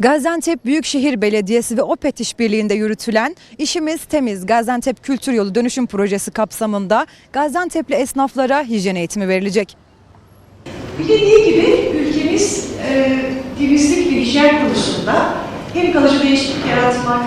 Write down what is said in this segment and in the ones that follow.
Gaziantep Büyükşehir Belediyesi ve OPET işbirliğinde yürütülen İşimiz Temiz Gaziantep Kültür Yolu Dönüşüm Projesi kapsamında Gaziantep'li esnaflara hijyen eğitimi verilecek. Bilindiği gibi ülkemiz e, temizlik ve hijyen konusunda hem kalıcı değişiklik yaratmak,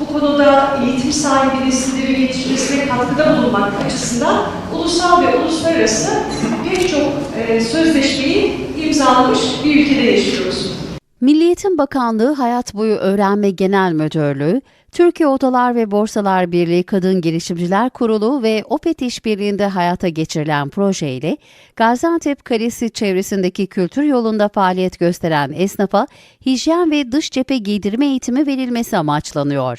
bu konuda eğitim sahibi nesilleri yetişmesine katkıda bulunmak açısından ulusal ve uluslararası pek çok e, sözleşmeyi imzalamış bir ülkede yaşıyoruz. Milli Eğitim Bakanlığı Hayat Boyu Öğrenme Genel Müdürlüğü, Türkiye Odalar ve Borsalar Birliği Kadın Girişimciler Kurulu ve OPET işbirliğinde hayata geçirilen projeyle Gaziantep Kalesi çevresindeki kültür yolunda faaliyet gösteren esnafa hijyen ve dış cephe giydirme eğitimi verilmesi amaçlanıyor.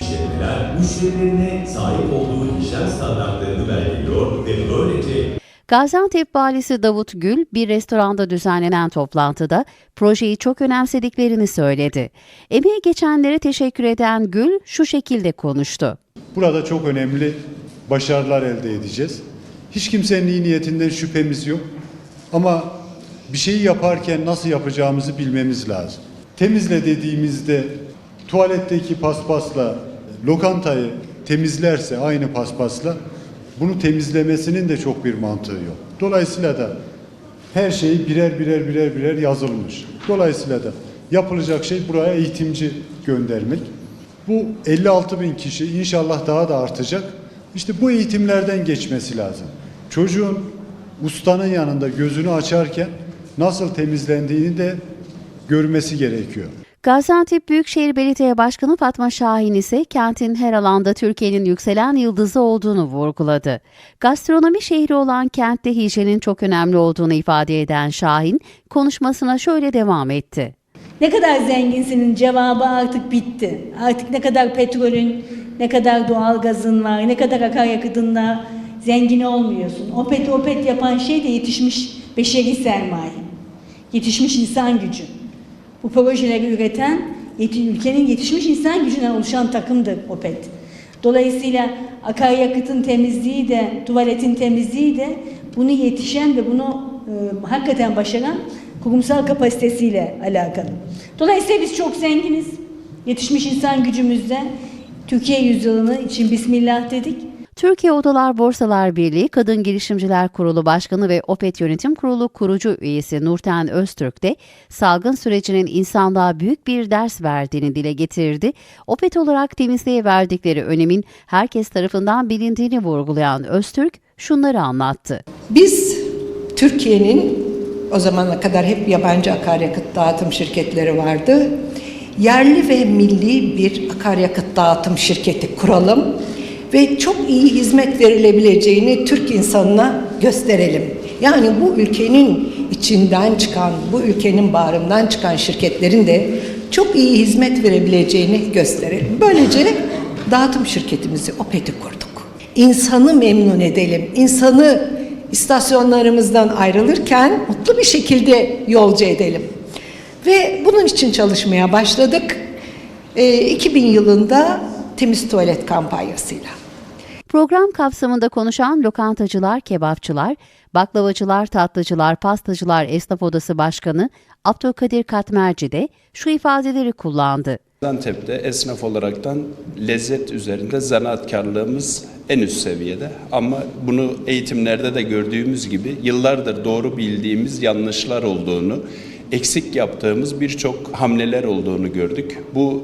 müşterilerine sahip olduğu hijyen standartlarını belgeliyor ve böylece Gaziantep Valisi Davut Gül bir restoranda düzenlenen toplantıda projeyi çok önemsediklerini söyledi. Emeği geçenlere teşekkür eden Gül şu şekilde konuştu. Burada çok önemli başarılar elde edeceğiz. Hiç kimsenin iyi niyetinden şüphemiz yok. Ama bir şeyi yaparken nasıl yapacağımızı bilmemiz lazım. Temizle dediğimizde tuvaletteki paspasla lokantayı temizlerse aynı paspasla bunu temizlemesinin de çok bir mantığı yok. Dolayısıyla da her şey birer birer birer birer yazılmış. Dolayısıyla da yapılacak şey buraya eğitimci göndermek. Bu 56 bin kişi inşallah daha da artacak. İşte bu eğitimlerden geçmesi lazım. Çocuğun ustanın yanında gözünü açarken nasıl temizlendiğini de görmesi gerekiyor. Gaziantep Büyükşehir Belediye Başkanı Fatma Şahin ise kentin her alanda Türkiye'nin yükselen yıldızı olduğunu vurguladı. Gastronomi şehri olan kentte hijyenin çok önemli olduğunu ifade eden Şahin konuşmasına şöyle devam etti. Ne kadar zenginsinin cevabı artık bitti. Artık ne kadar petrolün, ne kadar doğalgazın var, ne kadar akaryakıtınla zengin olmuyorsun. Opet opet yapan şey de yetişmiş beşeri sermaye. Yetişmiş insan gücü. Bu projeleri üreten ülkenin yetişmiş insan gücünden oluşan takımdır OPET. Dolayısıyla akaryakıtın temizliği de, tuvaletin temizliği de bunu yetişen ve bunu e, hakikaten başaran kurumsal kapasitesiyle alakalı. Dolayısıyla biz çok zenginiz. Yetişmiş insan gücümüzde Türkiye yüzyılını için Bismillah dedik. Türkiye Odalar Borsalar Birliği Kadın Girişimciler Kurulu Başkanı ve OPET Yönetim Kurulu kurucu üyesi Nurten Öztürk de salgın sürecinin insanlığa büyük bir ders verdiğini dile getirdi. OPET olarak temizliğe verdikleri önemin herkes tarafından bilindiğini vurgulayan Öztürk şunları anlattı. Biz Türkiye'nin o zamana kadar hep yabancı akaryakıt dağıtım şirketleri vardı. Yerli ve milli bir akaryakıt dağıtım şirketi kuralım ve çok iyi hizmet verilebileceğini Türk insanına gösterelim. Yani bu ülkenin içinden çıkan, bu ülkenin bağrından çıkan şirketlerin de çok iyi hizmet verebileceğini gösterelim. Böylece dağıtım şirketimizi OPET'i kurduk. İnsanı memnun edelim, insanı istasyonlarımızdan ayrılırken mutlu bir şekilde yolcu edelim. Ve bunun için çalışmaya başladık. Ee, 2000 yılında temiz tuvalet kampanyasıyla. Program kapsamında konuşan lokantacılar, kebapçılar, baklavacılar, tatlıcılar, pastacılar Esnaf Odası Başkanı Abdülkadir Katmerci de şu ifadeleri kullandı. Gaziantep'te esnaf olaraktan lezzet üzerinde zanaatkarlığımız en üst seviyede. Ama bunu eğitimlerde de gördüğümüz gibi yıllardır doğru bildiğimiz yanlışlar olduğunu, eksik yaptığımız birçok hamleler olduğunu gördük. Bu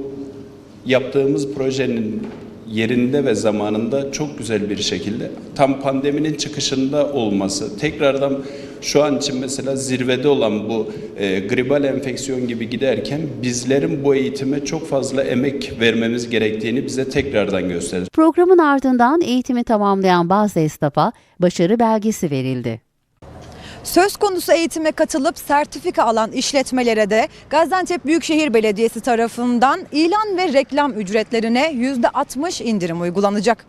yaptığımız projenin yerinde ve zamanında çok güzel bir şekilde tam pandeminin çıkışında olması, tekrardan şu an için mesela zirvede olan bu e, gribal enfeksiyon gibi giderken bizlerin bu eğitime çok fazla emek vermemiz gerektiğini bize tekrardan gösterdi. Programın ardından eğitimi tamamlayan bazı esnafa başarı belgesi verildi. Söz konusu eğitime katılıp sertifika alan işletmelere de Gaziantep Büyükşehir Belediyesi tarafından ilan ve reklam ücretlerine %60 indirim uygulanacak.